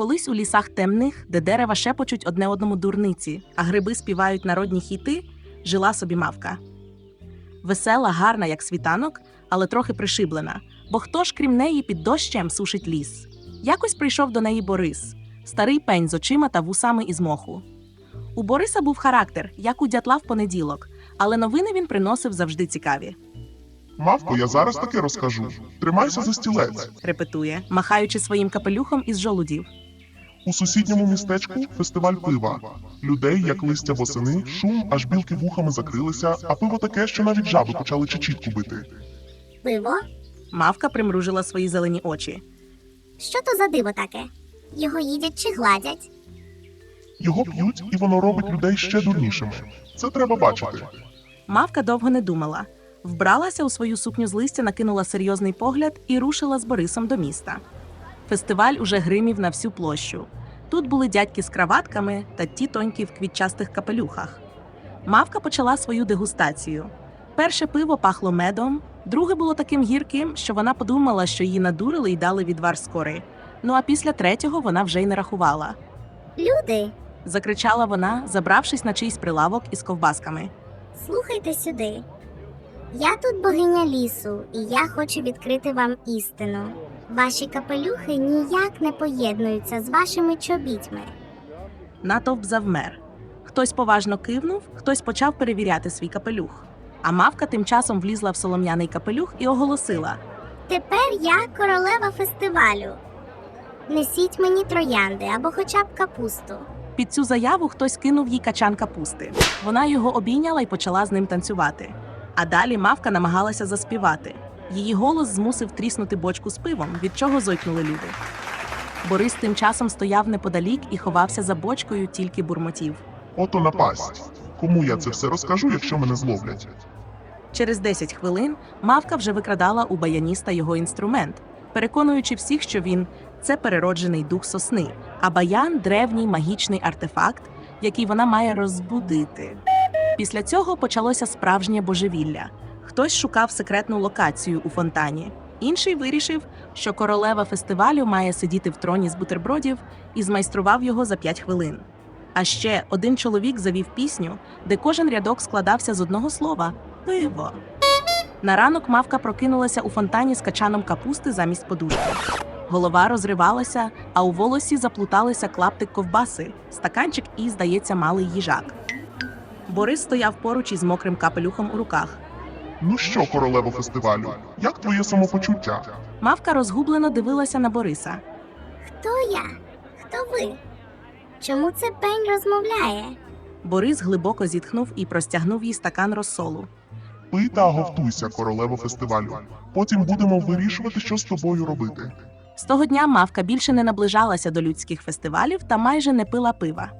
Колись у лісах темних, де дерева шепочуть одне одному дурниці, а гриби співають народні хіти, жила собі мавка. Весела, гарна, як світанок, але трохи пришиблена, бо хто ж крім неї під дощем сушить ліс. Якось прийшов до неї Борис, старий пень з очима та вусами із моху. У Бориса був характер, як у дятла в понеділок, але новини він приносив завжди цікаві. Мавко, я зараз таки розкажу. Тримайся за стілець. Репетує, махаючи своїм капелюхом із жолудів. У сусідньому містечку фестиваль пива. Людей, як листя восени, шум, аж білки вухами закрилися, а пиво таке, що навіть жаби почали чечітку бити. Пиво? Мавка примружила свої зелені очі. Що то за диво таке? Його їдять чи гладять? Його п'ють, і воно робить людей ще дурнішими. Це треба бачити. Мавка довго не думала. Вбралася у свою сукню з листя, накинула серйозний погляд і рушила з Борисом до міста. Фестиваль уже гримів на всю площу. Тут були дядьки з краватками та ті тоньки в квітчастих капелюхах. Мавка почала свою дегустацію. Перше пиво пахло медом, друге було таким гірким, що вона подумала, що її надурили і дали відвар скори. Ну а після третього вона вже й не рахувала. Люди, Закричала вона, забравшись на чийсь прилавок із ковбасками. слухайте сюди. Я тут богиня лісу, і я хочу відкрити вам істину. Ваші капелюхи ніяк не поєднуються з вашими чобітьми. Натовп завмер. Хтось поважно кивнув, хтось почав перевіряти свій капелюх. А мавка тим часом влізла в солом'яний капелюх і оголосила: Тепер я королева фестивалю. Несіть мені троянди або хоча б капусту. під цю заяву хтось кинув їй качан капусти. Вона його обійняла і почала з ним танцювати. А далі мавка намагалася заспівати. Її голос змусив тріснути бочку з пивом, від чого зойкнули люди. Борис тим часом стояв неподалік і ховався за бочкою, тільки бурмотів. Ото напасть. Кому я це все розкажу, якщо мене зловлять? Через 10 хвилин мавка вже викрадала у баяніста його інструмент, переконуючи всіх, що він це перероджений дух сосни, а баян древній магічний артефакт, який вона має розбудити. Після цього почалося справжнє божевілля. Хтось шукав секретну локацію у фонтані, інший вирішив, що королева фестивалю має сидіти в троні з бутербродів і змайстрував його за 5 хвилин. А ще один чоловік завів пісню, де кожен рядок складався з одного слова пиво. На ранок мавка прокинулася у фонтані з качаном капусти замість подушки. Голова розривалася, а у волосі заплуталися клаптик ковбаси, стаканчик і, здається, малий їжак. Борис стояв поруч із мокрим капелюхом у руках. Ну що, королево фестивалю, як твоє самопочуття? Мавка розгублено дивилася на Бориса. Хто я? Хто ви? Чому це пень розмовляє? Борис глибоко зітхнув і простягнув їй стакан розсолу. Пий та говтуйся, королево фестивалю. Потім будемо вирішувати, що з тобою робити. З того дня мавка більше не наближалася до людських фестивалів та майже не пила пива.